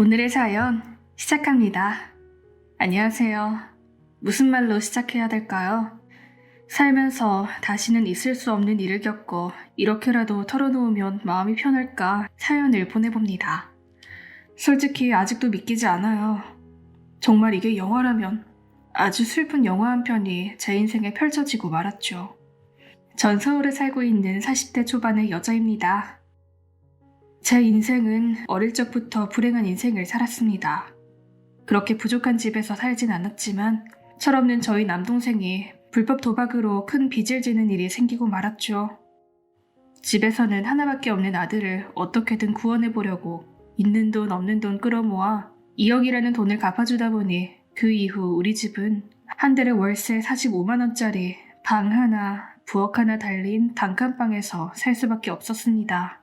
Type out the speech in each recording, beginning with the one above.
오늘의 사연 시작합니다. 안녕하세요. 무슨 말로 시작해야 될까요? 살면서 다시는 있을 수 없는 일을 겪고 이렇게라도 털어놓으면 마음이 편할까 사연을 보내봅니다. 솔직히 아직도 믿기지 않아요. 정말 이게 영화라면 아주 슬픈 영화 한 편이 제 인생에 펼쳐지고 말았죠. 전 서울에 살고 있는 40대 초반의 여자입니다. 제 인생은 어릴 적부터 불행한 인생을 살았습니다. 그렇게 부족한 집에서 살진 않았지만 철없는 저희 남동생이 불법 도박으로 큰 빚을 지는 일이 생기고 말았죠. 집에서는 하나밖에 없는 아들을 어떻게든 구원해 보려고 있는 돈 없는 돈 끌어모아 2억이라는 돈을 갚아주다 보니 그 이후 우리 집은 한 달에 월세 45만원짜리 방 하나, 부엌 하나 달린 단칸방에서 살 수밖에 없었습니다.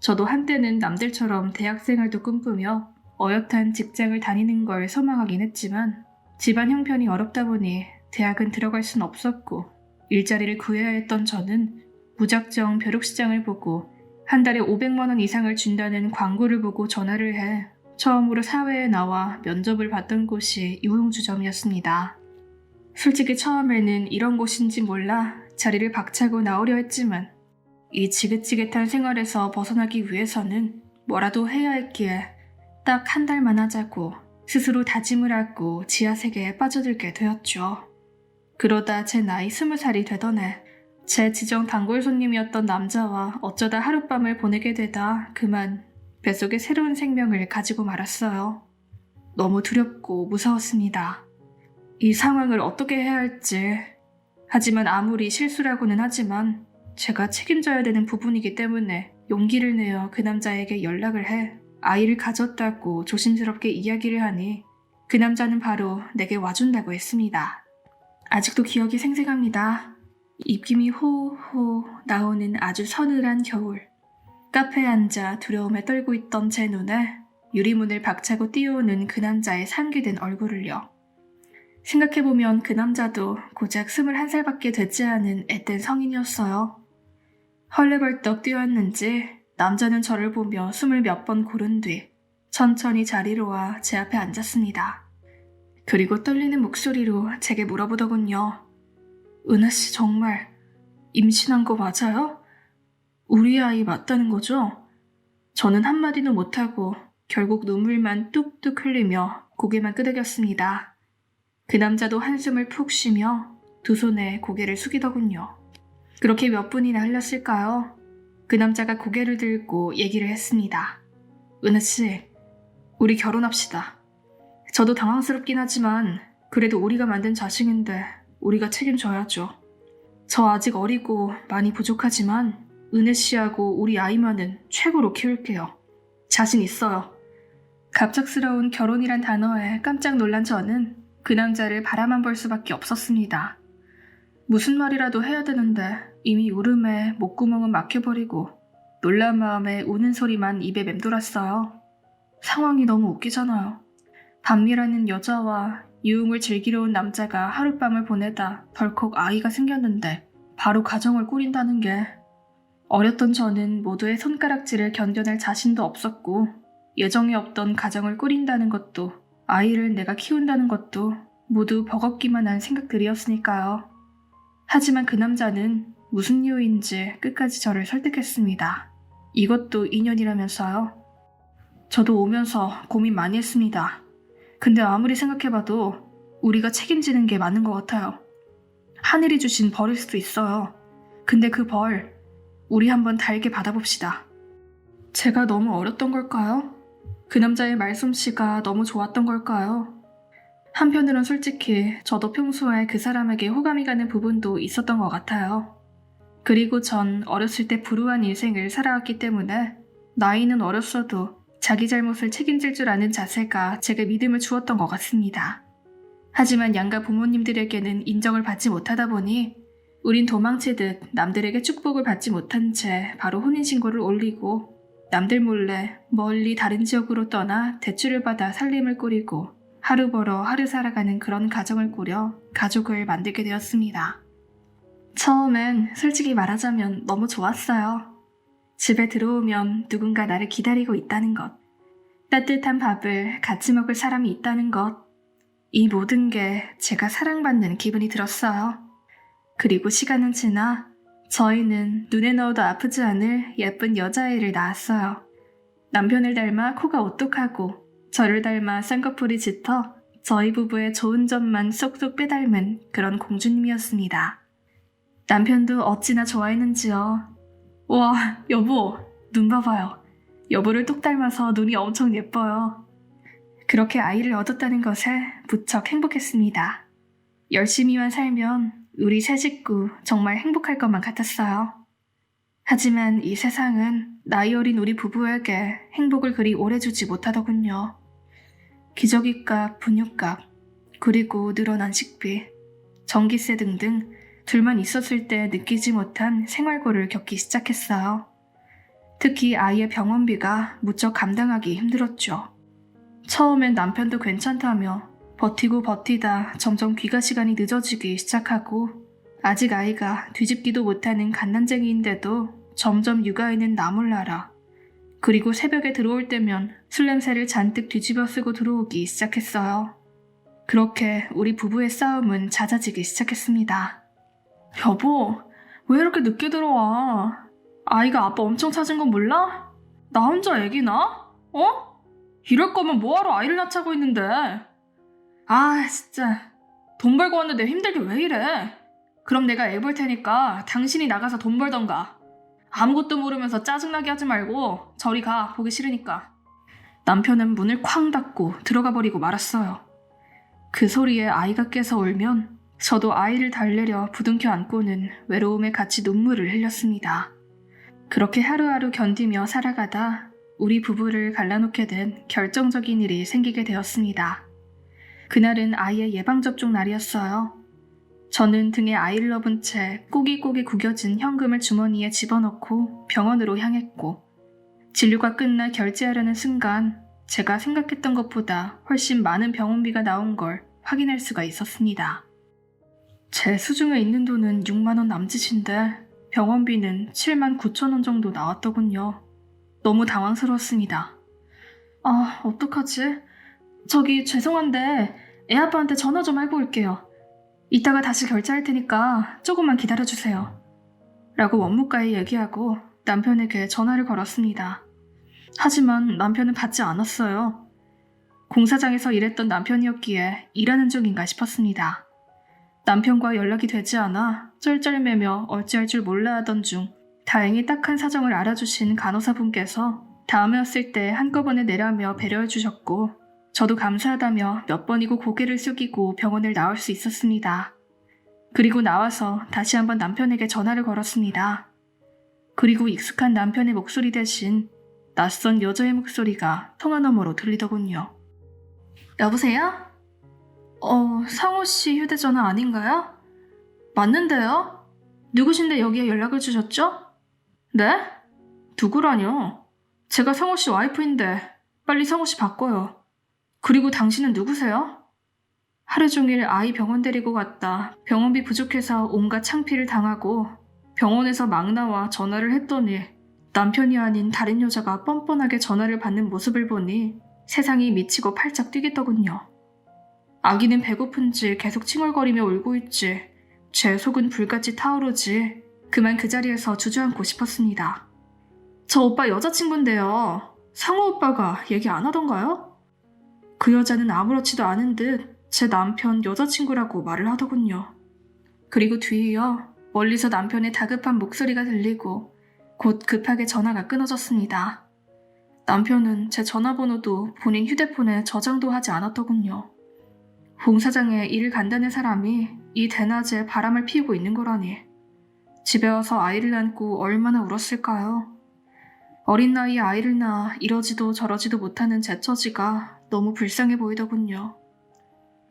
저도 한때는 남들처럼 대학생활도 꿈꾸며 어엿한 직장을 다니는 걸 소망하긴 했지만 집안 형편이 어렵다 보니 대학은 들어갈 순 없었고 일자리를 구해야 했던 저는 무작정 벼룩시장을 보고 한 달에 500만 원 이상을 준다는 광고를 보고 전화를 해 처음으로 사회에 나와 면접을 봤던 곳이 유흥주점이었습니다. 솔직히 처음에는 이런 곳인지 몰라 자리를 박차고 나오려 했지만 이 지긋지긋한 생활에서 벗어나기 위해서는 뭐라도 해야 했기에 딱 한 달만 하자고 스스로 다짐을 하고 지하 세계에 빠져들게 되었죠. 그러다 제 나이 스무 살이 되던 해, 제 지정 단골 손님이었던 남자와 어쩌다 하룻밤을 보내게 되다 그만 뱃속에 새로운 생명을 가지고 말았어요. 너무 두렵고 무서웠습니다. 이 상황을 어떻게 해야 할지. 하지만 아무리 실수라고는 하지만 제가 책임져야 되는 부분이기 때문에 용기를 내어 그 남자에게 연락을 해 아이를 가졌다고 조심스럽게 이야기를 하니 그 남자는 바로 내게 와준다고 했습니다. 아직도 기억이 생생합니다. 입김이 호호 나오는 아주 서늘한 겨울. 카페에 앉아 두려움에 떨고 있던 제 눈에 유리문을 박차고 뛰어오는 그 남자의 상기된 얼굴을요. 생각해보면 그 남자도 고작 21살밖에 되지 않은 앳된 성인이었어요. 헐레벌떡 뛰어왔는지 남자는 저를 보며 숨을 몇 번 고른 뒤 천천히 자리로 와 제 앞에 앉았습니다. 그리고 떨리는 목소리로 제게 물어보더군요. 은하 씨 정말 임신한 거 맞아요? 우리 아이 맞다는 거죠? 저는 한마디도 못하고 결국 눈물만 뚝뚝 흘리며 고개만 끄덕였습니다. 그 남자도 한숨을 푹 쉬며 두 손에 고개를 숙이더군요. 그렇게 몇 분이나 흘렸을까요? 그 남자가 고개를 들고 얘기를 했습니다. 은하 씨, 우리 결혼합시다. 저도 당황스럽긴 하지만 그래도 우리가 만든 자식인데 우리가 책임져야죠. 저 아직 어리고 많이 부족하지만 은혜 씨하고 우리 아이만은 최고로 키울게요. 자신 있어요. 갑작스러운 결혼이란 단어에 깜짝 놀란 저는 그 남자를 바라만 볼 수밖에 없었습니다. 무슨 말이라도 해야 되는데 이미 울음에 목구멍은 막혀버리고 놀란 마음에 우는 소리만 입에 맴돌았어요. 상황이 너무 웃기잖아요. 밤미라는 여자와 유흥을 즐기러 온 남자가 하룻밤을 보내다 덜컥 아이가 생겼는데 바로 가정을 꾸린다는 게 어렸던 저는 모두의 손가락질을 견뎌낼 자신도 없었고 예정에 없던 가정을 꾸린다는 것도 아이를 내가 키운다는 것도 모두 버겁기만 한 생각들이었으니까요. 하지만 그 남자는 무슨 이유인지 끝까지 저를 설득했습니다. 이것도 인연이라면서요. 저도 오면서 고민 많이 했습니다. 근데 아무리 생각해봐도 우리가 책임지는 게 맞는 것 같아요. 하늘이 주신 벌일 수도 있어요. 근데 그 벌, 우리 한번 달게 받아봅시다. 제가 너무 어렸던 걸까요? 그 남자의 말솜씨가 너무 좋았던 걸까요? 한편으론 솔직히 저도 평소에 그 사람에게 호감이 가는 부분도 있었던 것 같아요. 그리고 전 어렸을 때 불우한 인생을 살아왔기 때문에 나이는 어렸어도 자기 잘못을 책임질 줄 아는 자세가 제게 믿음을 주었던 것 같습니다. 하지만 양가 부모님들에게는 인정을 받지 못하다 보니 우린 도망치듯 남들에게 축복을 받지 못한 채 바로 혼인신고를 올리고 남들 몰래 멀리 다른 지역으로 떠나 대출을 받아 살림을 꾸리고 하루 벌어 하루 살아가는 그런 가정을 꾸려 가족을 만들게 되었습니다. 처음엔 솔직히 말하자면 너무 좋았어요. 집에 들어오면 누군가 나를 기다리고 있다는 것. 따뜻한 밥을 같이 먹을 사람이 있다는 것. 이 모든 게 제가 사랑받는 기분이 들었어요. 그리고 시간은 지나 저희는 눈에 넣어도 아프지 않을 예쁜 여자아이를 낳았어요. 남편을 닮아 코가 오똑하고 저를 닮아 쌍꺼풀이 짙어 저희 부부의 좋은 점만 쏙쏙 빼닮은 그런 공주님이었습니다. 남편도 어찌나 좋아했는지요. 와, 여보, 눈 봐봐요. 여보를 똑 닮아서 눈이 엄청 예뻐요. 그렇게 아이를 얻었다는 것에 무척 행복했습니다. 열심히만 살면 우리 세 식구 정말 행복할 것만 같았어요. 하지만 이 세상은 나이 어린 우리 부부에게 행복을 그리 오래 주지 못하더군요. 기저귀값, 분유값, 그리고 늘어난 식비, 전기세 등등 둘만 있었을 때 느끼지 못한 생활고를 겪기 시작했어요. 특히 아이의 병원비가 무척 감당하기 힘들었죠. 처음엔 남편도 괜찮다며 버티고 버티다 점점 귀가 시간이 늦어지기 시작하고 아직 아이가 뒤집기도 못하는 갓난쟁이인데도 점점 육아에는 나몰라라. 그리고 새벽에 들어올 때면 술 냄새를 잔뜩 뒤집어 쓰고 들어오기 시작했어요. 그렇게 우리 부부의 싸움은 잦아지기 시작했습니다. 여보, 왜 이렇게 늦게 들어와? 아이가 아빠 엄청 찾은 건 몰라? 나 혼자 애기 낳아? 어? 이럴 거면 뭐하러 아이를 낳자고 있는데? 아, 진짜. 돈 벌고 왔는데 힘들게 왜 이래? 그럼 내가 애 볼 테니까 당신이 나가서 돈 벌던가. 아무것도 모르면서 짜증나게 하지 말고 저리 가, 보기 싫으니까. 남편은 문을 쾅 닫고 들어가 버리고 말았어요. 그 소리에 아이가 깨서 울면 저도 아이를 달래려 부둥켜 안고는 외로움에 같이 눈물을 흘렸습니다. 그렇게 하루하루 견디며 살아가다 우리 부부를 갈라놓게 된 결정적인 일이 생기게 되었습니다. 그날은 아이의 예방접종 날이었어요. 저는 등에 아이를 넣은 채 꼬기꼬기 구겨진 현금을 주머니에 집어넣고 병원으로 향했고, 진료가 끝나 결제하려는 순간 제가 생각했던 것보다 훨씬 많은 병원비가 나온 걸 확인할 수가 있었습니다. 제 수중에 있는 돈은 6만원 남짓인데 병원비는 7만 9천원 정도 나왔더군요. 너무 당황스러웠습니다. 아, 어떡하지? 저기 죄송한데 애 아빠한테 전화 좀 하고 올게요. 이따가 다시 결제할 테니까 조금만 기다려주세요. 라고 원무과에 얘기하고 남편에게 전화를 걸었습니다. 하지만 남편은 받지 않았어요. 공사장에서 일했던 남편이었기에 일하는 중인가 싶었습니다. 남편과 연락이 되지 않아 쩔쩔매며 어찌할 줄 몰라 하던 중 다행히 딱한 사정을 알아주신 간호사분께서 다음에 왔을 때 한꺼번에 내라며 배려해 주셨고 저도 감사하다며 몇 번이고 고개를 숙이고 병원을 나올 수 있었습니다. 그리고 나와서 다시 한번 남편에게 전화를 걸었습니다. 그리고 익숙한 남편의 목소리 대신 낯선 여자의 목소리가 통화 너머로 들리더군요. 여보세요? 어, 상호 씨 휴대전화 아닌가요? 맞는데요? 누구신데 여기에 연락을 주셨죠? 네? 누구라뇨? 제가 상호 씨 와이프인데 빨리 상호 씨 바꿔요. 그리고 당신은 누구세요? 하루 종일 아이 병원 데리고 갔다 병원비 부족해서 온갖 창피를 당하고 병원에서 막 나와 전화를 했더니 남편이 아닌 다른 여자가 뻔뻔하게 전화를 받는 모습을 보니 세상이 미치고 팔짝 뛰겠더군요. 아기는 배고픈지 계속 칭얼거리며 울고 있지. 제 속은 불같이 타오르지. 그만 그 자리에서 주저앉고 싶었습니다. 저 오빠 여자친구인데요. 상호 오빠가 얘기 안 하던가요? 그 여자는 아무렇지도 않은 듯 제 남편 여자친구라고 말을 하더군요. 그리고 뒤이어 멀리서 남편의 다급한 목소리가 들리고 곧 급하게 전화가 끊어졌습니다. 남편은 제 전화번호도 본인 휴대폰에 저장도 하지 않았더군요. 공사장에 일을 간다는 사람이 이 대낮에 바람을 피우고 있는 거라니. 집에 와서 아이를 안고 얼마나 울었을까요? 어린 나이에 아이를 낳아 이러지도 저러지도 못하는 제 처지가 너무 불쌍해 보이더군요.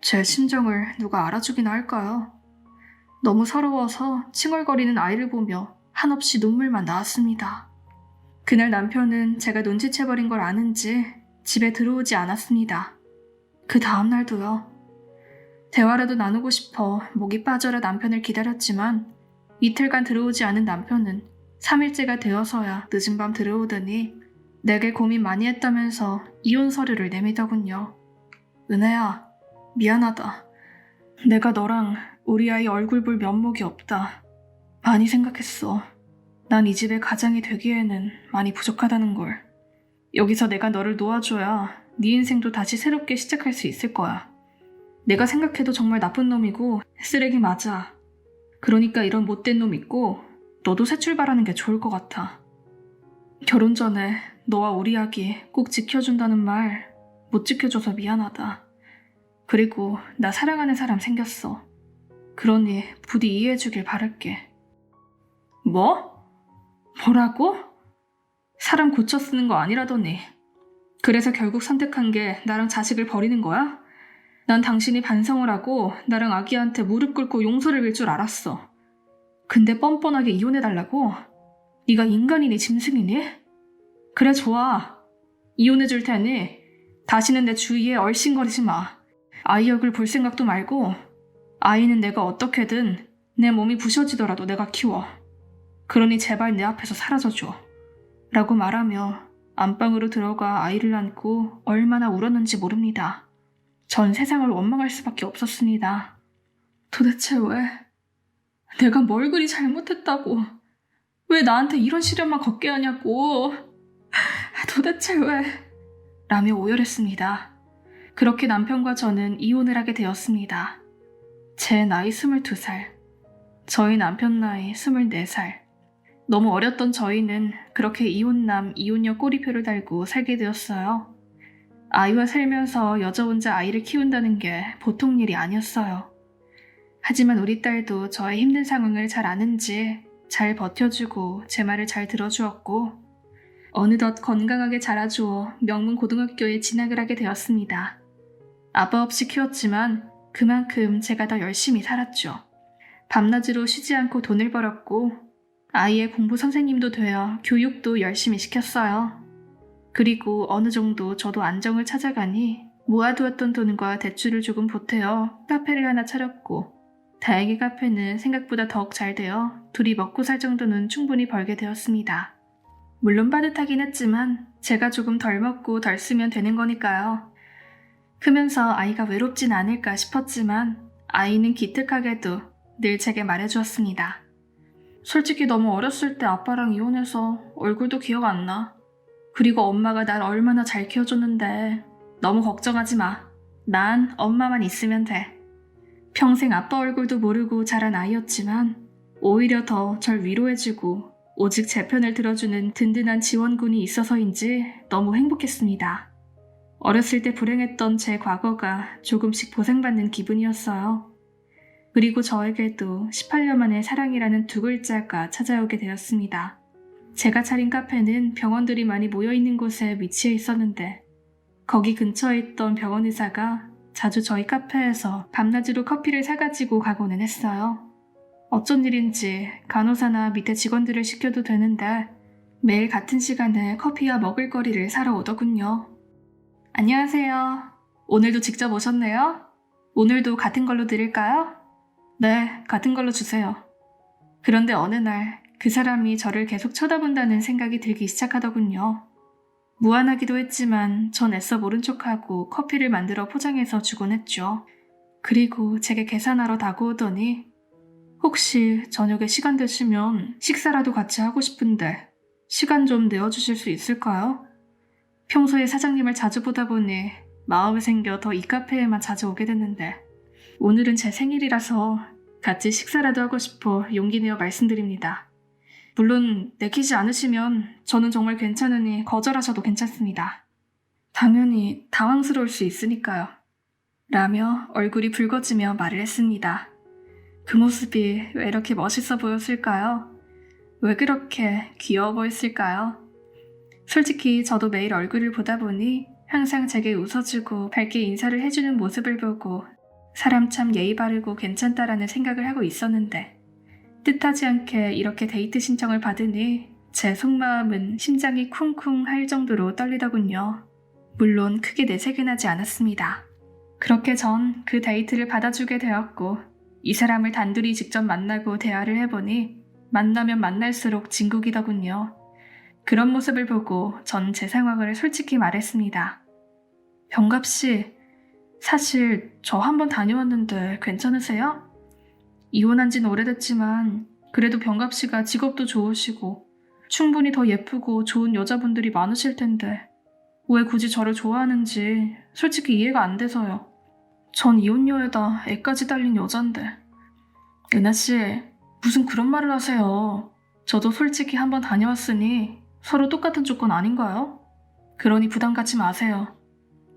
제 심정을 누가 알아주기나 할까요? 너무 서러워서 칭얼거리는 아이를 보며 한없이 눈물만 나왔습니다. 그날 남편은 제가 눈치채버린 걸 아는지 집에 들어오지 않았습니다. 그 다음날도요. 대화라도 나누고 싶어 목이 빠져라 남편을 기다렸지만 이틀간 들어오지 않은 남편은 3일째가 되어서야 늦은 밤 들어오더니 내게 고민 많이 했다면서 이혼 서류를 내미더군요. 은혜야, 미안하다. 내가 너랑 우리 아이 얼굴 볼 면목이 없다. 많이 생각했어. 난 이 집의 가장이 되기에는 많이 부족하다는 걸. 여기서 내가 너를 놓아줘야 네 인생도 다시 새롭게 시작할 수 있을 거야. 내가 생각해도 정말 나쁜 놈이고 쓰레기 맞아. 그러니까 이런 못된 놈 있고 너도 새 출발하는 게 좋을 것 같아. 결혼 전에 너와 우리 아기 꼭 지켜준다는 말 못 지켜줘서 미안하다. 그리고 나 사랑하는 사람 생겼어. 그러니 부디 이해해주길 바랄게. 뭐? 뭐라고? 사람 고쳐 쓰는 거 아니라더니. 그래서 결국 선택한 게 나랑 자식을 버리는 거야? 난 당신이 반성을 하고 나랑 아기한테 무릎 꿇고 용서를 빌 줄 알았어. 근데 뻔뻔하게 이혼해달라고? 네가 인간이니 짐승이니? 그래 좋아. 이혼해줄 테니 다시는 내 주위에 얼씬거리지 마. 아이 얼굴 볼 생각도 말고 아이는 내가 어떻게든 내 몸이 부셔지더라도 내가 키워. 그러니 제발 내 앞에서 사라져줘. 라고 말하며 안방으로 들어가 아이를 안고 얼마나 울었는지 모릅니다. 전 세상을 원망할 수밖에 없었습니다. 도대체 왜? 내가 뭘 그리 잘못했다고? 왜 나한테 이런 시련만 걷게 하냐고? 도대체 왜? 라며 오열했습니다. 그렇게 남편과 저는 이혼을 하게 되었습니다. 제 나이 22살. 저희 남편 나이 24살. 너무 어렸던 저희는 그렇게 이혼남, 이혼녀 꼬리표를 달고 살게 되었어요. 아이와 살면서 여자 혼자 아이를 키운다는 게 보통 일이 아니었어요. 하지만 우리 딸도 저의 힘든 상황을 잘 아는지 잘 버텨주고 제 말을 잘 들어주었고 어느덧 건강하게 자라주어 명문 고등학교에 진학을 하게 되었습니다. 아빠 없이 키웠지만 그만큼 제가 더 열심히 살았죠. 밤낮으로 쉬지 않고 돈을 벌었고 아이의 공부 선생님도 되어 교육도 열심히 시켰어요. 그리고 어느 정도 저도 안정을 찾아가니 모아두었던 돈과 대출을 조금 보태어 카페를 하나 차렸고 다행히 카페는 생각보다 더욱 잘 되어 둘이 먹고 살 정도는 충분히 벌게 되었습니다. 물론 빠듯하긴 했지만 제가 조금 덜 먹고 덜 쓰면 되는 거니까요. 크면서 아이가 외롭진 않을까 싶었지만 아이는 기특하게도 늘 제게 말해주었습니다. 솔직히 너무 어렸을 때 아빠랑 이혼해서 얼굴도 기억 안 나. 그리고 엄마가 날 얼마나 잘 키워줬는데 너무 걱정하지 마. 난 엄마만 있으면 돼. 평생 아빠 얼굴도 모르고 자란 아이였지만 오히려 더 절 위로해주고 오직 제 편을 들어주는 든든한 지원군이 있어서인지 너무 행복했습니다. 어렸을 때 불행했던 제 과거가 조금씩 보상받는 기분이었어요. 그리고 저에게도 18년 만에 사랑이라는 두 글자가 찾아오게 되었습니다. 제가 차린 카페는 병원들이 많이 모여 있는 곳에 위치해 있었는데 거기 근처에 있던 병원 의사가 자주 저희 카페에서 밤낮으로 커피를 사가지고 가고는 했어요. 어쩐 일인지 간호사나 밑에 직원들을 시켜도 되는데 매일 같은 시간에 커피와 먹을거리를 사러 오더군요. 안녕하세요. 오늘도 직접 오셨네요? 오늘도 같은 걸로 드릴까요? 네, 같은 걸로 주세요. 그런데 어느 날 그 사람이 저를 계속 쳐다본다는 생각이 들기 시작하더군요. 무안하기도 했지만 전 애써 모른 척하고 커피를 만들어 포장해서 주곤 했죠. 그리고 제게 계산하러 다가오더니 혹시 저녁에 시간 되시면 식사라도 같이 하고 싶은데 시간 좀 내어주실 수 있을까요? 평소에 사장님을 자주 보다 보니 마음이 생겨 더 이 카페에만 자주 오게 됐는데 오늘은 제 생일이라서 같이 식사라도 하고 싶어 용기 내어 말씀드립니다. 물론 내키지 않으시면 저는 정말 괜찮으니 거절하셔도 괜찮습니다. 당연히 당황스러울 수 있으니까요. 라며 얼굴이 붉어지며 말을 했습니다. 그 모습이 왜 이렇게 멋있어 보였을까요? 왜 그렇게 귀여워 보였을까요? 솔직히 저도 매일 얼굴을 보다 보니 항상 제게 웃어주고 밝게 인사를 해주는 모습을 보고 사람 참 예의 바르고 괜찮다라는 생각을 하고 있었는데 뜻하지 않게 이렇게 데이트 신청을 받으니 제 속마음은 심장이 쿵쿵 할 정도로 떨리더군요. 물론 크게 내색은 하지 않았습니다. 그렇게 전 그 데이트를 받아주게 되었고 이 사람을 단둘이 직접 만나고 대화를 해보니 만나면 만날수록 진국이더군요. 그런 모습을 보고 전 제 상황을 솔직히 말했습니다. 병갑 씨, 사실 저 한번 다녀왔는데 괜찮으세요? 이혼한 지는 오래됐지만 그래도 병갑 씨가 직업도 좋으시고 충분히 더 예쁘고 좋은 여자분들이 많으실 텐데 왜 굳이 저를 좋아하는지 솔직히 이해가 안 돼서요. 전 이혼녀에다 애까지 달린 여잔데. 은하 씨, 무슨 그런 말을 하세요. 저도 솔직히 한번 다녀왔으니 서로 똑같은 조건 아닌가요? 그러니 부담 갖지 마세요.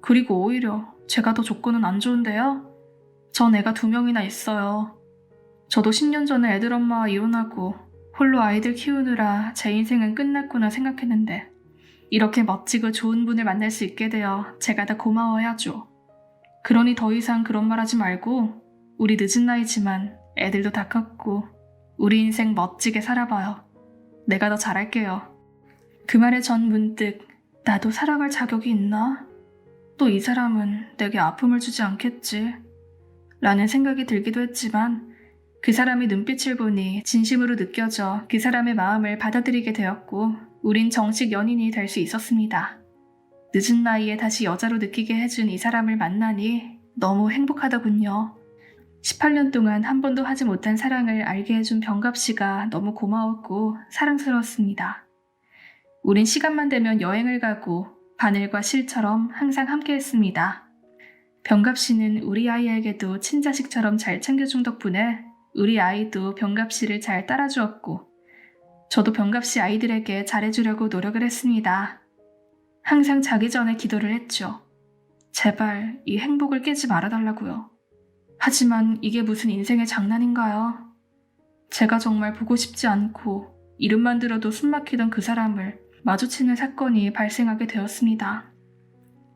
그리고 오히려 제가 더 조건은 안 좋은데요? 전 애가 두 명이나 있어요. 저도 10년 전에 애들 엄마와 이혼하고 홀로 아이들 키우느라 제 인생은 끝났구나 생각했는데 이렇게 멋지고 좋은 분을 만날 수 있게 되어 제가 다 고마워해야죠. 그러니 더 이상 그런 말 하지 말고 우리 늦은 나이지만 애들도 다 컸고 우리 인생 멋지게 살아봐요. 내가 더 잘할게요. 그 말에 전 문득 나도 살아갈 자격이 있나? 또 이 사람은 내게 아픔을 주지 않겠지? 라는 생각이 들기도 했지만 그 사람의 눈빛을 보니 진심으로 느껴져 그 사람의 마음을 받아들이게 되었고 우린 정식 연인이 될 수 있었습니다. 늦은 나이에 다시 여자로 느끼게 해준 이 사람을 만나니 너무 행복하더군요. 18년 동안 한 번도 하지 못한 사랑을 알게 해준 병갑 씨가 너무 고마웠고 사랑스러웠습니다. 우린 시간만 되면 여행을 가고 바늘과 실처럼 항상 함께 했습니다. 병갑 씨는 우리 아이에게도 친자식처럼 잘 챙겨준 덕분에 우리 아이도 병갑 씨를 잘 따라주었고 저도 병갑 씨 아이들에게 잘해주려고 노력을 했습니다. 항상 자기 전에 기도를 했죠. 제발 이 행복을 깨지 말아달라고요. 하지만 이게 무슨 인생의 장난인가요? 제가 정말 보고 싶지 않고 이름만 들어도 숨막히던 그 사람을 마주치는 사건이 발생하게 되었습니다.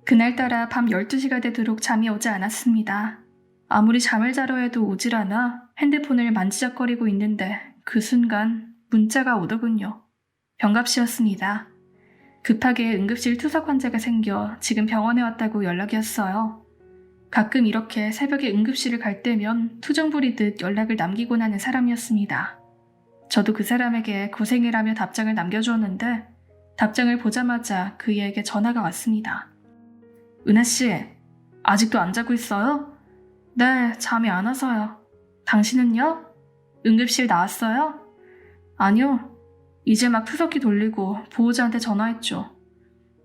그날따라 밤 12시가 되도록 잠이 오지 않았습니다. 아무리 잠을 자려 해도 오질 않아 핸드폰을 만지작거리고 있는데 그 순간 문자가 오더군요. 병갑 씨였습니다. 급하게 응급실 투석 환자가 생겨 지금 병원에 왔다고 연락이 왔어요. 가끔 이렇게 새벽에 응급실을 갈 때면 투정 부리듯 연락을 남기곤 하는 사람이었습니다. 저도 그 사람에게 고생이라며 답장을 남겨주었는데 답장을 보자마자 그에게 전화가 왔습니다. 은하 씨, 아직도 안 자고 있어요? 네, 잠이 안 와서요. 당신은요? 응급실 나왔어요? 아니요. 이제 막 투석기 돌리고 보호자한테 전화했죠.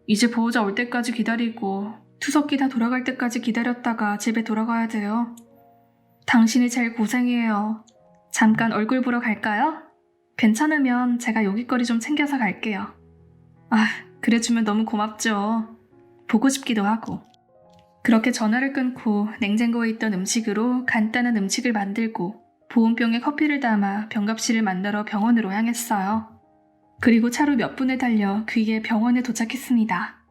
이제 보호자 올 때까지 기다리고 투석기 다 돌아갈 때까지 기다렸다가 집에 돌아가야 돼요. 당신이 제일 고생이에요. 잠깐 얼굴 보러 갈까요? 괜찮으면 제가 여기거리 좀 챙겨서 갈게요. 아, 그래주면 너무 고맙죠. 보고 싶기도 하고. 그렇게 전화를 끊고 냉장고에 있던 음식으로 간단한 음식을 만들고 보온병에 커피를 담아 병갑씨를 만나러 병원으로 향했어요. 그리고 차로 몇 분을 달려 그의 병원에 도착했습니다.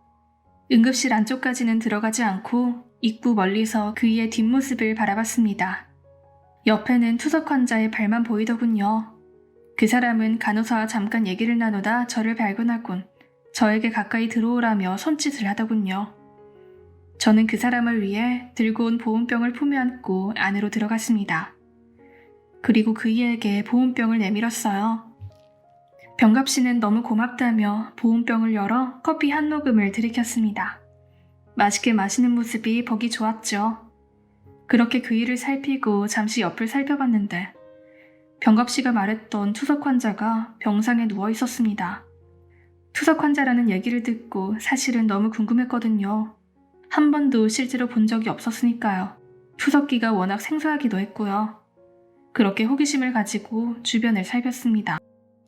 응급실 안쪽까지는 들어가지 않고 입구 멀리서 그의 뒷모습을 바라봤습니다. 옆에는 투석 환자의 발만 보이더군요. 그 사람은 간호사와 잠깐 얘기를 나누다 저를 발견하곤 저에게 가까이 들어오라며 손짓을 하더군요. 저는 그 사람을 위해 들고 온 보온병을 품에 안고 안으로 들어갔습니다. 그리고 그이에게 보온병을 내밀었어요. 병갑 씨는 너무 고맙다며 보온병을 열어 커피 한 모금을 들이켰습니다. 맛있게 마시는 모습이 보기 좋았죠. 그렇게 그 일을 살피고 잠시 옆을 살펴봤는데 병갑 씨가 말했던 투석 환자가 병상에 누워 있었습니다. 투석 환자라는 얘기를 듣고 사실은 너무 궁금했거든요. 한 번도 실제로 본 적이 없었으니까요. 투석기가 워낙 생소하기도 했고요. 그렇게 호기심을 가지고 주변을 살폈습니다.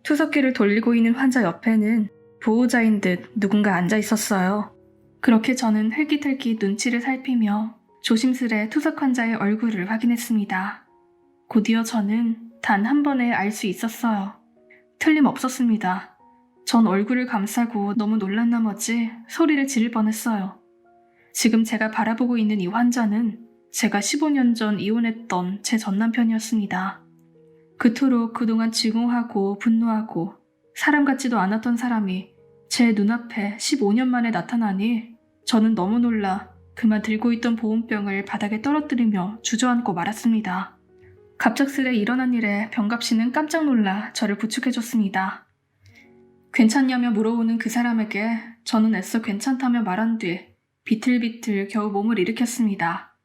투석기를 돌리고 있는 환자 옆에는 보호자인 듯 누군가 앉아 있었어요. 그렇게 저는 흘깃흘깃 눈치를 살피며 조심스레 투석 환자의 얼굴을 확인했습니다. 곧이어 저는 단 한 번에 알 수 있었어요. 틀림없었습니다. 전 얼굴을 감싸고 너무 놀란 나머지 소리를 지를 뻔했어요. 지금 제가 바라보고 있는 이 환자는 제가 15년 전 이혼했던 제 전 남편이었습니다. 그토록 그동안 증오하고 분노하고 사람 같지도 않았던 사람이 제 눈앞에 15년 만에 나타나니 저는 너무 놀라 그만 들고 있던 보온병을 바닥에 떨어뜨리며 주저앉고 말았습니다. 갑작스레 일어난 일에 병갑 씨는 깜짝 놀라 저를 부축해줬습니다. 괜찮냐며 물어오는 그 사람에게 저는 애써 괜찮다며 말한 뒤 비틀비틀 겨우 몸을 일으켰습니다.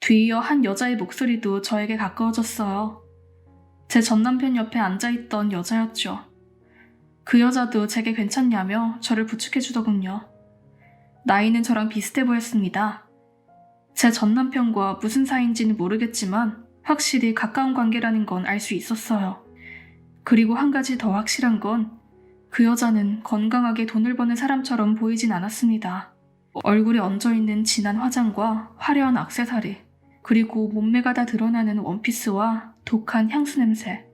뒤이어 한 여자의 목소리도 저에게 가까워졌어요. 제 전남편 옆에 앉아있던 여자였죠. 그 여자도 제게 괜찮냐며 저를 부축해주더군요. 나이는 저랑 비슷해 보였습니다. 제 전남편과 무슨 사이인지는 모르겠지만 확실히 가까운 관계라는 건 알 수 있었어요. 그리고 한 가지 더 확실한 건 그 여자는 건강하게 돈을 버는 사람처럼 보이진 않았습니다. 얼굴에 얹어있는 진한 화장과 화려한 악세사리, 그리고 몸매가 다 드러나는 원피스와 독한 향수 냄새.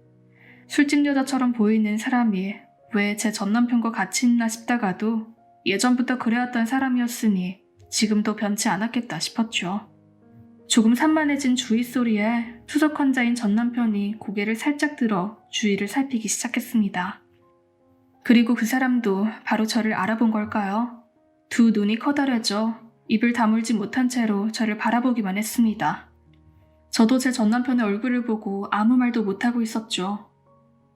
술집 여자처럼 보이는 사람이 왜 제 전남편과 같이 있나 싶다가도 예전부터 그래왔던 사람이었으니 지금도 변치 않았겠다 싶었죠. 조금 산만해진 주위 소리에 수석 환자인 전남편이 고개를 살짝 들어 주위를 살피기 시작했습니다. 그리고 그 사람도 바로 저를 알아본 걸까요? 두 눈이 커다래져 입을 다물지 못한 채로 저를 바라보기만 했습니다. 저도 제 전남편의 얼굴을 보고 아무 말도 못하고 있었죠.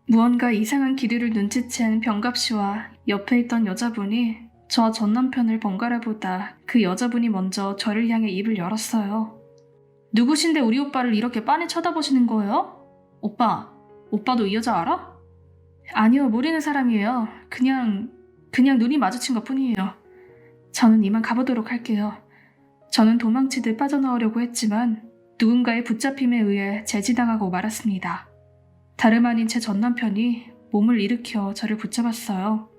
무언가 이상한 기류를 눈치챈 병갑 씨와 옆에 있던 여자분이 저와 전남편을 번갈아 보다 그 여자분이 먼저 저를 향해 입을 열었어요. 누구신데 우리 오빠를 이렇게 빤히 쳐다보시는 거예요? 오빠, 오빠도 이 여자 알아? 아니요, 모르는 사람이에요. 그냥, 그냥 눈이 마주친 것 뿐이에요. 저는 이만 가보도록 할게요. 저는 도망치듯 빠져나오려고 했지만 누군가의 붙잡힘에 의해 제지당하고 말았습니다. 다름 아닌 제 전남편이 몸을 일으켜 저를 붙잡았어요.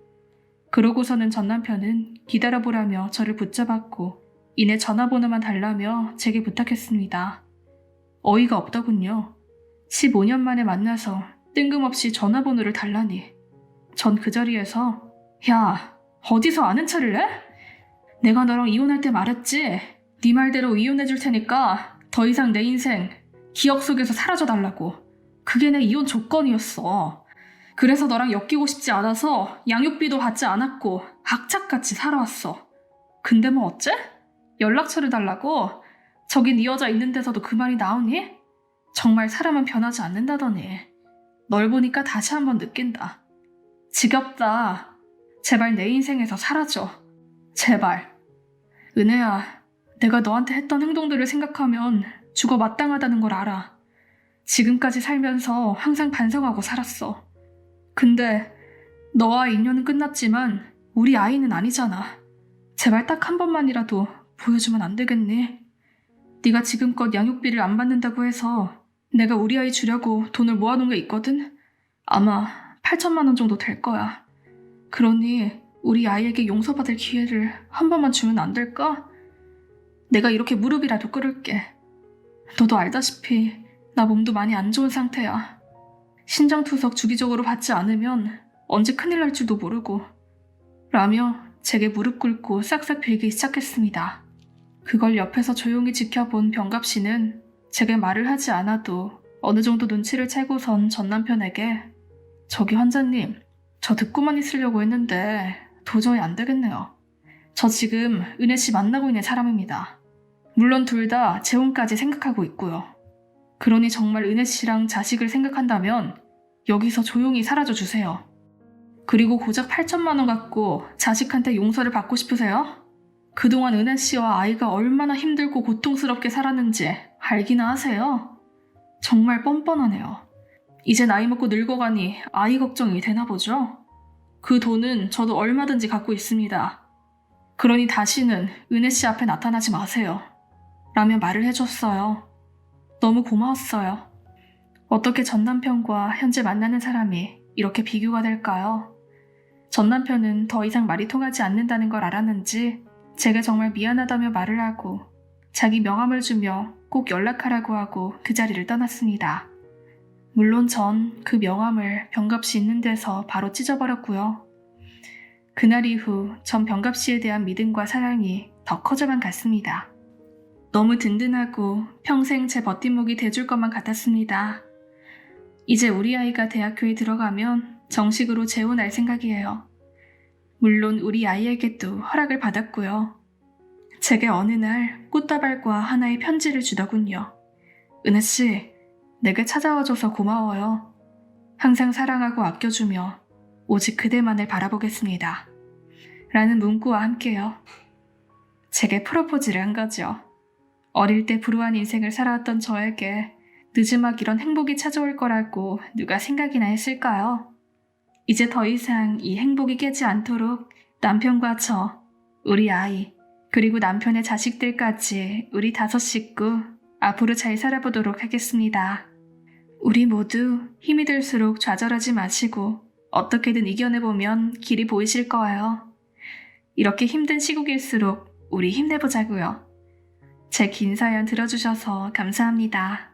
그러고서는 전남편은 기다려보라며 저를 붙잡았고 이내 전화번호만 달라며 제게 부탁했습니다. 어이가 없더군요. 15년 만에 만나서 뜬금없이 전화번호를 달라니. 전 그 자리에서 야 어디서 아는 차를 내? 내가 너랑 이혼할 때 말했지. 네 말대로 이혼해 줄 테니까 더 이상 내 인생 기억 속에서 사라져 달라고. 그게 내 이혼 조건이었어. 그래서 너랑 엮이고 싶지 않아서 양육비도 받지 않았고 악착같이 살아왔어. 근데 뭐 어째? 연락처를 달라고? 저기 네 여자 있는 데서도 그 말이 나오니? 정말 사람은 변하지 않는다더니. 널 보니까 다시 한번 느낀다. 지겹다. 제발 내 인생에서 사라져. 제발. 은혜야, 내가 너한테 했던 행동들을 생각하면 죽어 마땅하다는 걸 알아. 지금까지 살면서 항상 반성하고 살았어. 근데 너와 인연은 끝났지만 우리 아이는 아니잖아. 제발 딱 한 번만이라도 보여주면 안 되겠니? 네가 지금껏 양육비를 안 받는다고 해서 내가 우리 아이 주려고 돈을 모아놓은 게 있거든? 아마 8천만 원 정도 될 거야. 그러니 우리 아이에게 용서받을 기회를 한 번만 주면 안 될까? 내가 이렇게 무릎이라도 꿇을게. 너도 알다시피 나 몸도 많이 안 좋은 상태야. 신장투석 주기적으로 받지 않으면 언제 큰일 날 줄도 모르고 라며 제게 무릎 꿇고 싹싹 빌기 시작했습니다. 그걸 옆에서 조용히 지켜본 병갑 씨는 제게 말을 하지 않아도 어느 정도 눈치를 채고선 전 남편에게 저기 환자님, 저 듣고만 있으려고 했는데 도저히 안 되겠네요. 저 지금 은혜 씨 만나고 있는 사람입니다. 물론 둘 다 재혼까지 생각하고 있고요. 그러니 정말 은혜 씨랑 자식을 생각한다면 여기서 조용히 사라져 주세요. 그리고 고작 8천만 원 갖고 자식한테 용서를 받고 싶으세요? 그동안 은혜 씨와 아이가 얼마나 힘들고 고통스럽게 살았는지 알기나 하세요? 정말 뻔뻔하네요. 이제 나이 먹고 늙어가니 아이 걱정이 되나 보죠? 그 돈은 저도 얼마든지 갖고 있습니다. 그러니 다시는 은혜 씨 앞에 나타나지 마세요. 라며 말을 해줬어요. 너무 고마웠어요. 어떻게 전 남편과 현재 만나는 사람이 이렇게 비교가 될까요? 전 남편은 더 이상 말이 통하지 않는다는 걸 알았는지 제가 정말 미안하다며 말을 하고 자기 명함을 주며 꼭 연락하라고 하고 그 자리를 떠났습니다. 물론 전 그 명함을 병갑씨 있는 데서 바로 찢어버렸고요. 그날 이후 전 병갑씨에 대한 믿음과 사랑이 더 커져만 갔습니다. 너무 든든하고 평생 제 버팀목이 돼줄 것만 같았습니다. 이제 우리 아이가 대학교에 들어가면 정식으로 재혼할 생각이에요. 물론 우리 아이에게도 허락을 받았고요. 제게 어느 날 꽃다발과 하나의 편지를 주더군요. 은혜씨, 내게 찾아와줘서 고마워요. 항상 사랑하고 아껴주며 오직 그대만을 바라보겠습니다. 라는 문구와 함께요. 제게 프로포즈를 한 거죠. 어릴 때 불우한 인생을 살아왔던 저에게 늦지막 이런 행복이 찾아올 거라고 누가 생각이나 했을까요? 이제 더 이상 이 행복이 깨지 않도록 남편과 저, 우리 아이, 그리고 남편의 자식들까지 우리 다섯 식구 앞으로 잘 살아보도록 하겠습니다. 우리 모두 힘이 들수록 좌절하지 마시고 어떻게든 이겨내보면 길이 보이실 거예요. 이렇게 힘든 시국일수록 우리 힘내보자고요. 제 긴 사연 들어주셔서 감사합니다.